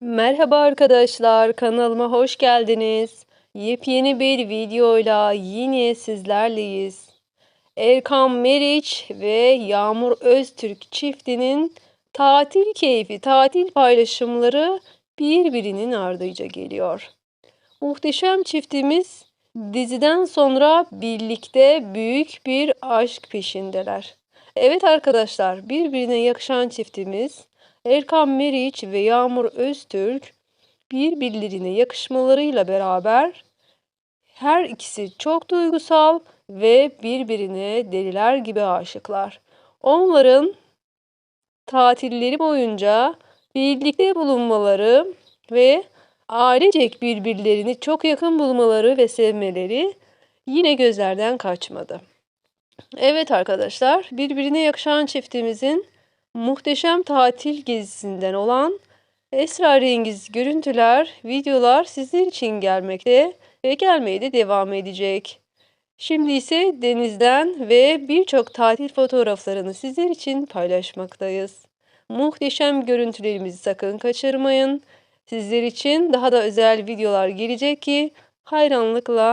Merhaba arkadaşlar, kanalıma hoş geldiniz. Yepyeni bir videoyla yine sizlerleyiz. Erkan Meriç ve Yağmur Öztürk çiftinin tatil keyfi, tatil paylaşımları birbirinin ardıyla geliyor. Muhteşem çiftimiz diziden sonra birlikte büyük bir aşk peşindeler. Evet arkadaşlar, birbirine yakışan çiftimiz Erkan Meriç ve Yağmur Öztürk birbirlerine yakışmalarıyla beraber her ikisi çok duygusal ve birbirine deliler gibi aşıklar. Onların tatilleri boyunca birlikte bulunmaları ve ailecek birbirlerini çok yakın bulmaları ve sevmeleri yine gözlerden kaçmadı. Evet arkadaşlar, birbirine yakışan çiftimizin muhteşem tatil gezisinden olan esrarengiz görüntüler, videolar sizler için gelmekte ve gelmeye de devam edecek. Şimdi ise denizden ve birçok tatil fotoğraflarını sizler için paylaşmaktayız. Muhteşem görüntülerimizi sakın kaçırmayın. Sizler için daha da özel videolar gelecek ki hayranlıkla